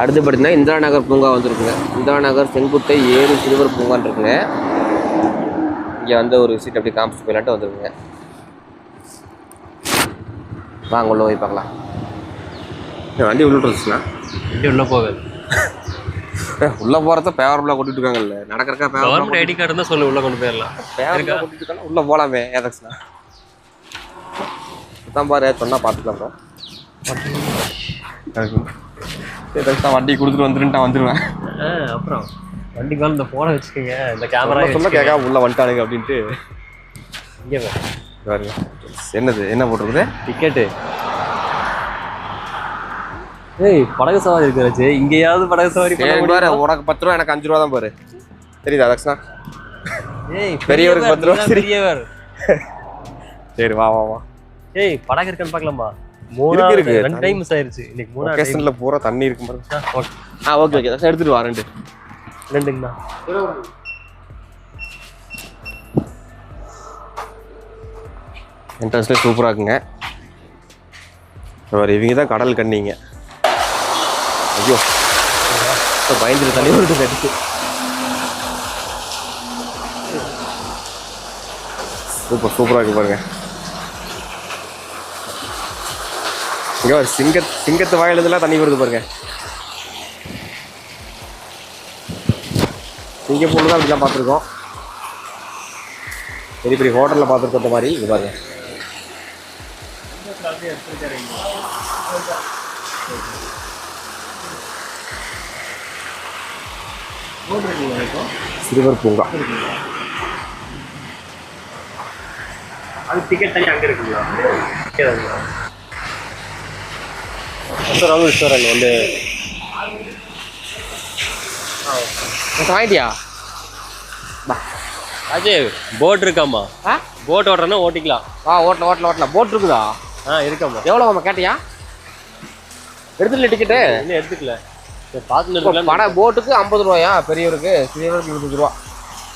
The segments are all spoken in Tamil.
அடுத்து பார்த்தீங்கன்னா இந்திரா நகர் பூங்கா வந்திருக்குங்க. இந்திரா நகர் செங்குட்டை ஏறு சிறுவர் பூங்கான்னு இருக்குங்க. இங்கே வந்து ஒரு விசிட் அப்படி காமிச்சு போயிலாட்டு வந்திருக்குங்க. வாங்க உள்ள போய் பார்க்கலாம். வண்டி உள்ள இருந்துச்சுண்ணா வண்டி உள்ள போகாது. உள்ள போகிறத பேவரபுளாக கூட்டிட்டு இருக்காங்கல்ல. நடக்கிறக்கா கவர்மெண்ட் ஐடி கார்டு இருந்தால் சொல்லு உள்ள கொண்டு போயிடலாம். பேவரபுளாக கூட்டிட்டு இருக்காங்க உள்ள போகலாமே ஏதாச்சுண்ணா தான் பாரு சொன்னா பார்த்துக்கலாம் ப்ரோ ஏதாச்சும் வண்டி கொடுத்துட்டு வந்துருன்ட்டா வந்துடுவேன் அப்புறம். வண்டிக்கு மேலே இந்த ஃபோனை வச்சுக்கோங்க இந்த கேமரா சொன்னா கேட்காம உள்ள வந்துட்டானுங்க அப்படின்ட்டு. இங்கே பாருங்க என்னது என்ன போட்டிருக்குது? டிக்கெட்டு ஏய் படகு சவாரி இருக்கிறாச்சு இங்கேயாவது படகு சவாரி சரி பாரு? உனக்கு பத்து ரூபா எனக்கு அஞ்சு ரூபா தான் பாரு. தெரியுதா தக்ஷனா? ஏய் பெரியவருக்கு பத்து ரூபா பெரியவர் சரி வா வா வா. ஏய் படகு இருக்கான்னு பார்க்கலாமா? இருக்கு, மூணாவது இருக்கு. ரெண்டு டைம் மிஸ் ஆயிருச்சு. இன்னைக்கு மூணாவது time. லொகேஷன்ல பூரா தண்ணி இருக்கும் பாரு ஆ, ஓகே. ஓகே எடுத்துட்டு வா ரெண்டு. ரெண்டுங்கண்ணா. என்ட்ரன்ஸ்லேயே சூப்பராக இருக்குங்க. இவங்க தான் கடல் கண்ணிங்க. ஐயோ. பயந்துட்டு தண்ணி விட்டு கடிச்சு சூப்பர் சூப்பராக இருக்கு பாருங்க. இங்கே ஒரு சிங்க சிங்கத்து வாயிலிருந்துலாம் தண்ணி வருது பாருங்க. சிங்கப்பூர்ல தான் அப்படிலாம் பார்த்துருக்கோம். பெரிய பெரிய ஹோட்டலில் பார்த்துருக்க மாதிரி. இது பாருங்க. சிறுவர் பூங்கா. அது டிக்கெட் தனி அங்கே இருக்குங்களா? ராமேஸ்வரன் வந்து வாங்கிட்டியா அஜய் போட் இருக்காமா ஆ போட் ஓட்டுறேன்னா ஓட்டிக்கலாம். வா ஓட்டல ஓட்டல ஓட்டல போட் இருக்குதா? ஆ இருக்காமா எவ்வளோ நம்ம கேட்டியா? எடுத்துல டிக்கெட்டு இன்னும் எடுத்துக்கல. சரி, பார்த்துன்னு இப்போ இருக்கலாம் பட போட்டுக்கு ஐம்பது ரூபாயா? பெரியவருக்கு சிறியவருக்கு இருபத்தஞ்சு ரூபா.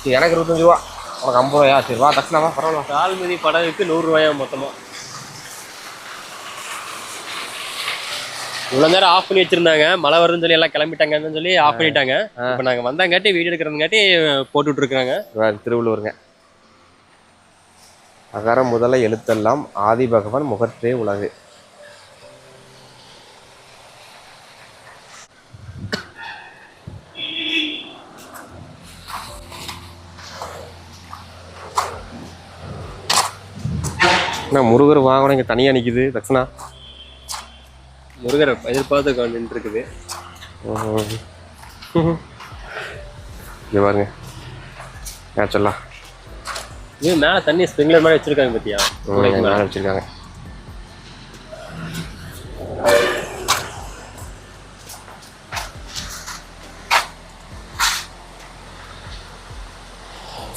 சரி எனக்கு இருபத்தஞ்சு ரூபா. உனக்கு ஐம்பது ரூபாயா? சரி வா தட்சிணாவா பரவாயில்ல. கால்மதி படகுக்கு நூறுரூவாயா மொத்தமா. இவ்வளோ நேரம் ஆஃப் பண்ணி வச்சிருந்தாங்க. மழை வருதுன்னு சொல்லி எல்லாம் கிளம்பிட்டாங்கன்னு சொல்லி ஆஃப் பண்ணிட்டாங்க. இப்போ நாங்கள் வந்தாங்காட்டி வீடியோ எடுக்கிறதுங்காட்டி போட்டுட்டு இருக்கிறாங்க வேறு திருவள்ளுவருங்க. அகர முதல எழுத்தெல்லாம் ஆதி பகவான் முகற்றே உலகு. முருகர் வாகனம் இங்கே தனியாக நிற்கிது தட்சணா முருகரை எதிர்பார்த்து நின்று இருக்குது இங்கே பாருங்க. நேச்சுரலா இது மேலே தண்ணி ஸ்ப்ரிங்லர் மாதிரி வச்சிருக்காங்க கூடைக்கு மேல. வச்சுருக்காங்க.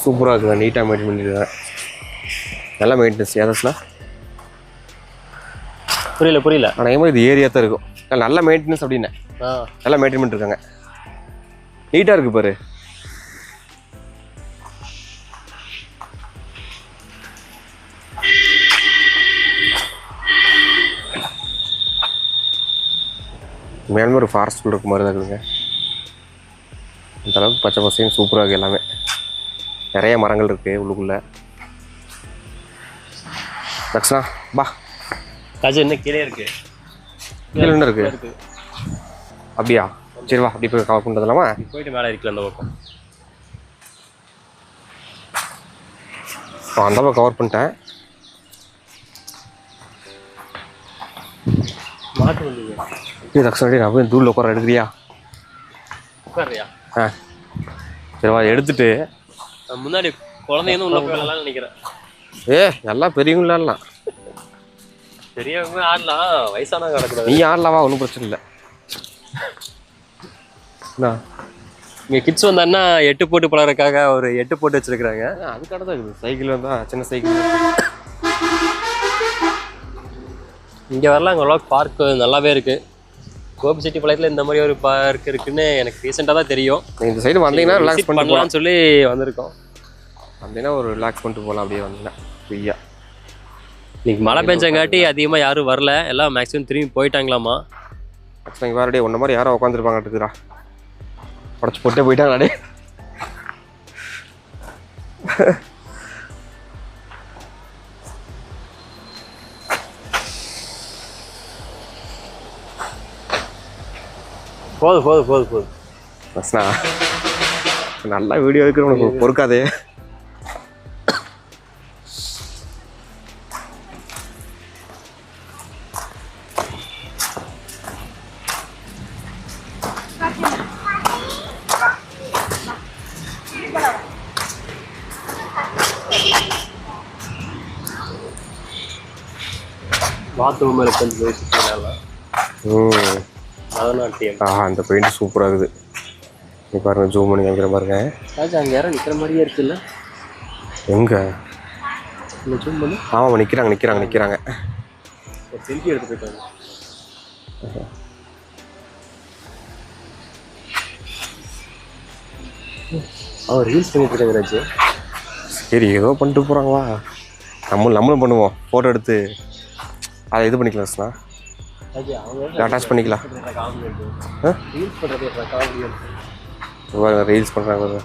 சூப்பராக இருக்குங்க நீட்டாக மெயின்டைன் பண்ணிருக்காங்க நல்லா மெயின்டெனன்ஸ் ஏதாச்சுனா புரியல புரியல. ஆனால் ஏமா இது ஏரியா தான் இருக்கும். நல்ல மெயின்டெனன்ஸ் அப்படின்னு. ஆ. நல்லா மெயின்டைன் பண்ணிருக்காங்க நீட்டாக இருக்கு பாரு. மேலுமே ஒரு ஃபாரஸ்ட் இருக்க மாதிரி தான் இருக்குதுங்க. இந்த அளவுக்கு பச்சை பசையும் சூப்பராக இருக்குது எல்லாமே. நிறைய மரங்கள் இருக்குது உள்ளுக்குள்ளே. தக்ஷனா பா. கஜ கீழே இருக்கு. கீழே இருக்குது இருக்கு? அப்படியா? சரி வா அப்படி போய் கவர் பண்ணிட்டு வந்துடலாமா போயிட்டு மேலே இருக்குல்ல அந்த பக்கம். அந்த பக்கம் கவர் பண்ணிட்டேன். இது தக்ஷன் நான் போய் தூளில் உட்கார எடுக்கிறியா? உட்காரியா ஆ. சரி வா எடுத்துட்டு. முன்னாடி குழந்தைங்க உள்ள போயிடலாம்னு நினைக்கிறேன். ஏ எல்லாம் பெரியவங்களாம். பெரியவங்க ஆடலாம். வயசானவங்க ஆடக்கூடாது. நீ ஆடலாம்? ஒன்றும் பிரச்சனை இல்லை. இங்க கிட்ஸ் வந்தான்னா எட்டு போட்டு பழகிறதுக்காக ஒரு எட்டு போட்டு வச்சிருக்காங்க அதுக்காக தான் இருக்குது சைக்கிள் வந்தால் சின்ன சைக்கிள் இங்க வரலாம். அங்கே பார்க் நல்லாவே இருக்கு. கோபி சிட்டி பாளையத்துல இந்த மாதிரி ஒரு பார்க் இருக்குன்னு எனக்கு ரீசெண்டாக தான் தெரியும். இந்த சைடு வந்தீங்கன்னா ரிலாக்ஸ் பண்ணலாம்னு சொல்லி வந்திருக்கோம். வந்தீங்கன்னா ஒரு ரிலாக்ஸ் பண்ணிட்டு போகலாம் அப்படியே வந்தீங்கன்னா ஃப்ரீயாக இன்னைக்கு மழை பெஞ்சங்காட்டி அதிகமாக யாரும் வரல. எல்லாம் மேக்ஸிமம் திரும்பி போயிட்டாங்களாமா? ஆக்சுவலாக இங்கே வேறு ஒன்றை மாதிரி யாரோ உட்காந்துருப்பாங்க இருக்குதுடா. உடச்சி போட்டே போயிட்டாங்க டே போதும் போதும் போதும் போதும் நல்லா வீடியோ எடுக்கிற உனக்கு பொறுக்காதே. பாத்ரூம் ம். பரதநாட்டியம். ஆஹா அந்த பெயிண்ட் சூப்பராக இருக்குது. நீ பாருங்க ஜூம் பண்ணி காமிக்கிற பாருங்க. ராஜா அங்கே யாரும் நிற்கிற மாதிரியே இருக்குல்ல? எங்கே? ஜூம் பண்ணி. ஆமாம் நிற்கிறாங்க நிற்கிறாங்க நிற்கிறாங்க செல்ஃபி எடுத்து போயிட்டாங்க அவர் ரீல்ஸ் பண்ணிட்டு இருக்காங்க ராஜு. சரி ஏதோ பண்ணிட்டு போகிறாங்களா நம்ம நம்மளும் பண்ணுவோம் ஃபோட்டோ எடுத்து. அதை இது பண்ணிக்கலாம் அவங்க அட்டாச் பண்ணிக்கலாம். ரீல்ஸ் பண்ணுறாங்க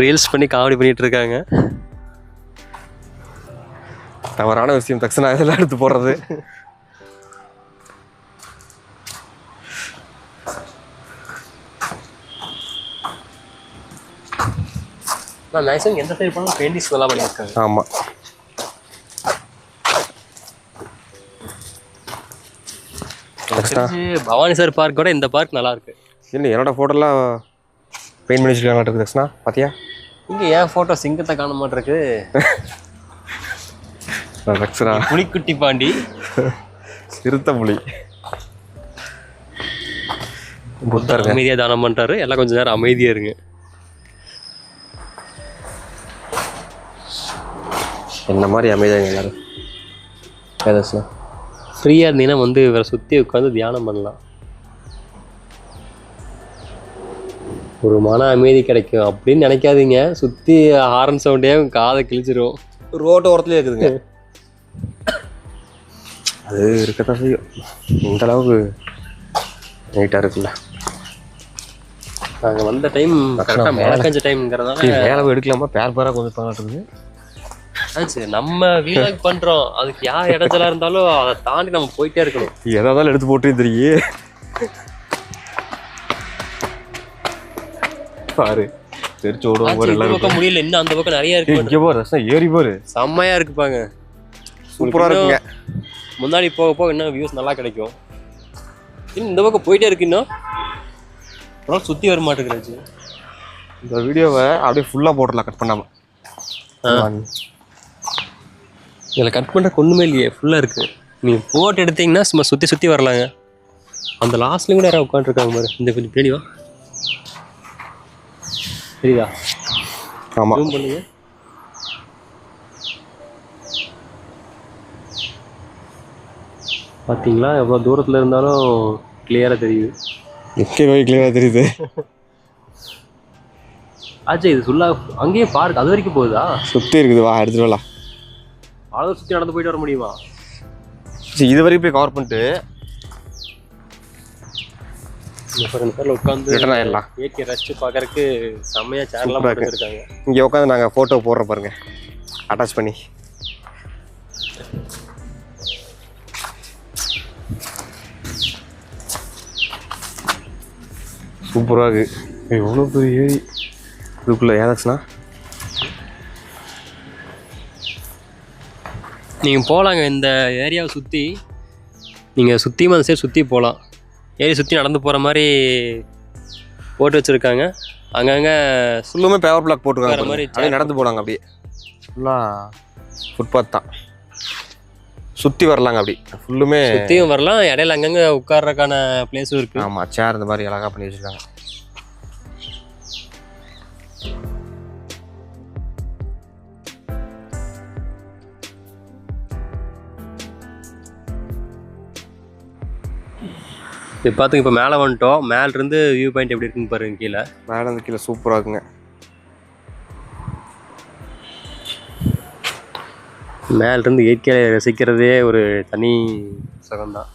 ரீல்ஸ் பண்ணி காமெடி பண்ணிட்டு இருக்காங்க. தவறான விஷயம் தக்ஷனா இதெல்லாம் எடுத்து போடுறது. நான் மேக்ஸிமம் எந்த சைடு போனாலும் பெயிண்டிங்ஸ் நல்லா பண்ணியிருக்காங்க. ஆமாம் பவானி சார் பார்க் கூட இந்த பார்க் நல்லா இருக்கு இல்லை என்னோட ஃபோட்டோலாம் பெயிண்ட் பண்ணி வச்சுருக்காங்க தக்ஷனா பார்த்தியா இங்க ஏன் போட்டோ சிங்கத்தை காண மாட்டிருக்கு? தக்ஷனா புலிக்குட்டி பாண்டி. சிறுத்த புலி. புத்தருங்க அமைதியா தானம் பண்றாரு. எல்லாம் கொஞ்ச நேரம் அமைதியா இருங்க. என்ன மாதிரி அமைதியாங்க எல்லாரும். ஏதாச்சும் ஃப்ரீயா இருந்தீங்கன்னா வந்து இவரை சுத்தி உட்காந்து தியானம் பண்ணலாம். ஒரு மன அமைதி கிடைக்கும் அப்படின்னு நினைக்காதீங்க. சுத்தி ஹாரன் சவுண்டே காதை கிழிச்சிரும். ரோட்டு ஓரத்துலேயே இருக்குதுங்க. அது இருக்கத்தான் செய்யும். இந்த அளவுக்கு நீட்டாக இருக்குல்ல நாங்க வந்த டைம் கரெக்டாக மழை டைம்ங்கிறதுனால சரி, வேலை எடுக்கலாமா? பேர் பேராக கொஞ்சம் பண்ணாட்டுருக்குது ஆச்சு நம்ம வீலாக் பண்றோம். அதுக்கு யார் இடைஞ்சலா இருந்தாலும் அதை தாண்டி நம்ம போயிட்டே இருக்கணும். இருந்தாலும் எடுத்து போட்டு தெரியும் பாரு தெரிச்சு ஓடுவோம் எல்லாரும். பக்கம் முடியல. இன்னும் அந்த பக்கம் நிறைய இருக்கு இங்கே பாரு. ரசம் ஏறி பாரு. செம்மையா இருக்குப்பாங்க சூப்பராக இருக்குங்க. முன்னாடி போக போக இன்னும் வியூஸ் நல்லா கிடைக்கும். இன்னும் இந்த பக்கம் போயிட்டே இருக்கு இன்னும். அப்புறம் சுத்தி வர மாட்டேங்கிறாச்சு இந்த வீடியோவை அப்படியே ஃபுல்லாக போட்டுடலாம் கட் பண்ணாம. இதில் கட் பண்ணுற ஒன்றுமே இல்லையே ஃபுல்லாக இருக்கு. நீங்கள் போட்டு எடுத்தீங்கன்னா சும்மா சுற்றி சுற்றி வரலாங்க. அந்த லாஸ்ட்லேயும் கூட யாராவது உட்காந்துருக்காங்க பாரு. இந்த கொஞ்சம் பின்னாடி வா. சரிதா ஆமாம் ஜூம் பண்ணுங்க. பார்த்தீங்களா எவ்வளோ தூரத்தில் இருந்தாலும் கிளியராக தெரியுது. எங்கே போய் கிளியராக தெரியுது. ஆச்சா இது ஃபுல்லாக அங்கேயே பார்க் அது வரைக்கும் போகுதா? சுற்றி இருக்குது வா எடுத்துட்டு வரலாம். அவ்வளோ சுற்றி நடந்து போயிட்டு வர முடியுமா? சரி இது வரைக்கும் போய் கவர் பண்ணிட்டு பேரில் உட்காந்து ரிட்டர்ன் ஆயிடலாம். இயற்கை ரசிச்சு பார்க்கறதுக்கு செம்மையாக சேர்லாம் சூப்பரா இருக்கு. போட்டுருக்காங்க இங்கே உட்காந்து நாங்கள் ஃபோட்டோ போடுற பாருங்க. அட்டாச் பண்ணி. சூப்பராக இருக்கு. எவ்வளோ பெரிய ஏரி. இதுக்குள்ளே ஏதாச்சுன்னா நீங்கள் போகலாங்க இந்த ஏரியாவை சுற்றி நீங்கள் சுற்றியும் அந்த சைடு சுற்றி போகலாம் ஏரி சுற்றி நடந்து போகிற மாதிரி போட்டு வச்சுருக்காங்க. அங்கங்கே ஃபுல்லுமே பேவர் பிளாக் போட்டுருக்காங்க மாதிரி. அப்படியே நடந்து போனாங்க அப்படியே. ஃபுல்லாக ஃபுட்பாத் தான். சுற்றி வரலாங்க அப்படி. ஃபுல்லுமே சுற்றியும் வரலாம் இடையில அங்கங்கே உட்கார்றதுக்கான பிளேஸும் இருக்குது ஆமாம் சேர் இந்த மாதிரி அழகாக பண்ணி வச்சுருக்காங்க. இப்போ பார்த்துங்க இப்போ மேலே வந்துட்டோம். மேலேருந்து வியூ பாயிண்ட் எப்படி இருக்குன்னு பாருங்க கீழே. மேலே இருந்து கீழே சூப்பராக இருக்குங்க. மேலேருந்து இயற்கையை ரசிக்கிறதே ஒரு தனி சுகம்தான்.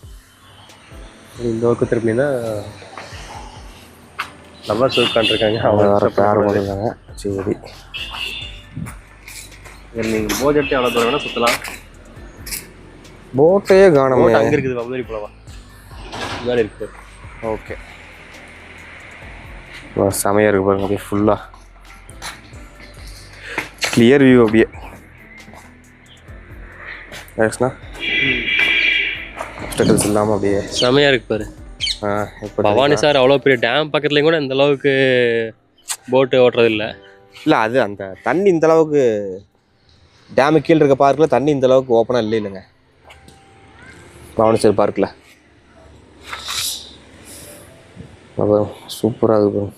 இந்த பக்கம் திரும்பினா லவ்வர்ஸ் உட்காந்துருக்காங்க அவங்க வேறு பேர் போட்டுருக்காங்க சரி. நீங்கள் போஜெட்டு எவ்வளோ தூரம் வேணால் சுற்றலாம் போட்டே காணமே. அங்கே இருக்குது பம்பரி போலவா? மேலே இருக்குது ஓகே. செமையாக இருக்கு பாருங்க அப்படியே ஃபுல்லாக கிளியர் வியூ அப்படியே. ஆயிடுச்சுண்ணா ஸ்டெக்கல்ஸ் இல்லாமல் அப்படியே. செமையாக இருக்கு பாரு. ஆ இப்போ பவானி சார் அவ்வளோ பெரிய டேம் பக்கத்துலேயும் கூட இந்த அளவுக்கு போட்டு ஓட்டுறது இல்லை. இல்லை அது அந்த தண்ணி இந்த அளவுக்கு டேமு கீழே இருக்க பார்க்கில் தண்ணி இந்த அளவுக்கு ஓப்பனாக இல்லை இல்லைங்க பவானிச்சேரி பார்க்கில் அப்புறம் சூப்பராக இருக்கு பாருங்க.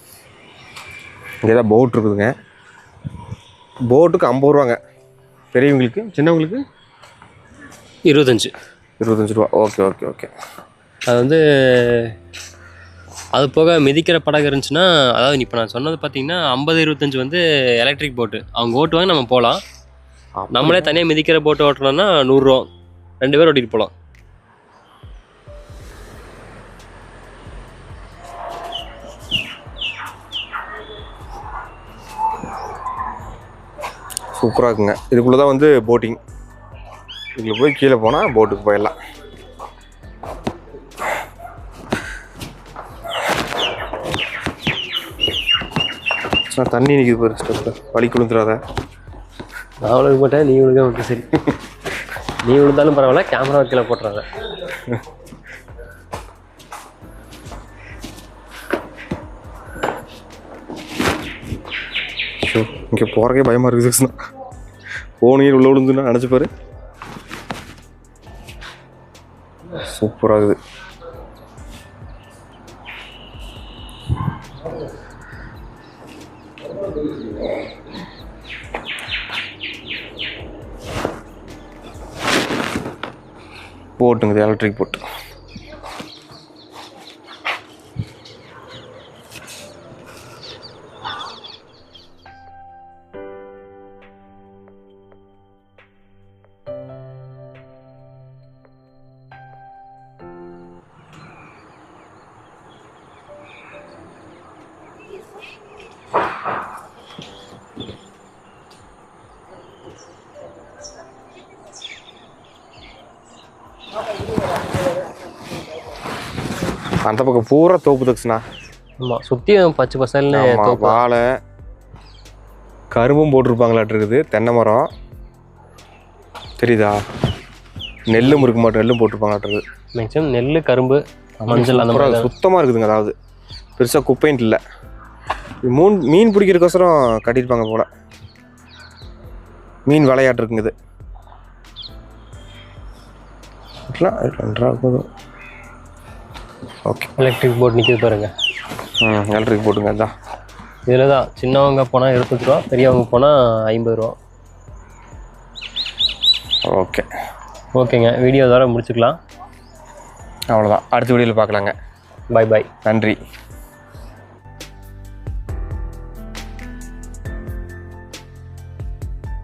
இங்கே தான் போட் இருக்குதுங்க. போட்டுக்கு ஐம்பது ரூபாங்க. பெரியவங்களுக்கு சின்னவங்களுக்கு? இருபத்தஞ்சு. இருபத்தஞ்சி ரூபா. ஓகே ஓகே ஓகே அது வந்து அது போக மிதிக்கிற படகு இருந்துச்சுன்னா அதாவது இப்போ நான் சொன்னது பார்த்தீங்கன்னா ஐம்பது இருபத்தஞ்சு வந்து எலக்ட்ரிக் போட்டு அவங்க ஓட்டுவாங்க நம்ம போகலாம். நம்மளே தனியாக மிதிக்கிற போட்டு ஓட்டணும்னா நூறுரூவா ரெண்டு பேர் ஓட்டிட்டு போகலாம். சூப்பராக இருக்குங்க இதுக்குள்ளே தான் வந்து போட்டிங் இதில் போய் கீழே போனால் போட்டுக்கு போயிடலாம். தண்ணி நிற்கிது பாரு ஸ்டெப்பில் வலி குளிந்துடாத நான் விழுக மாட்டேன் நீ விழுக ஓகே சரி. நீ விழுந்தாலும் பரவாயில்ல கேமரா கீழே போட்டுறாங்க இங்கே போகிறக்கே பயமாக இருக்குது சிக்ஸ்னா ஃபோனு உள்ள விழுந்துன்னா நினச்சி பாரு. சூப்பராக இருக்குது. போட்டுங்க எலக்ட்ரிக் போட்டு. அந்த பக்கம் பூரா தோப்பு தக்ஸ்ண்ணா ஆமாம் சுற்றியும் பச்சை பசல்னு வாழை கரும்பும் போட்டிருப்பாங்களாட்டு இருக்குது தென்னை மரம். தெரியுதா? நெல்லும் இருக்க மாட்டோம் நெல்லும் போட்டிருப்பாங்களாட்டு இருக்குது. மேக்ஸிமம் நெல் கரும்பு மஞ்சள் அந்த மாதிரி. சுத்தமாக இருக்குதுங்க அதாவது. பெருசாக குப்பைன்ட்டு இல்லை. மூன் மீன் பிடிக்கிறதுக்கோசரம் கட்டியிருப்பாங்க போல. மீன் விளையாட்டு இருக்குங்க இது ரெண்டாவது ஓகே எலக்ட்ரிக் போட் நிற்கிது பாருங்க. ம் எலக்ட்ரிக் போட்டுங்க அதான். இதில் தான் சின்னவங்க போனால் இருபத்தஞ்சு ரூபா பெரியவங்க போனால் ஐம்பது ரூபா. ஓகே ஓகேங்க வீடியோ இதோட முடிச்சுக்கலாம். அவ்வளோதான் அடுத்த வீடியோவில் பார்க்கலாங்க. பை பாய் நன்றி.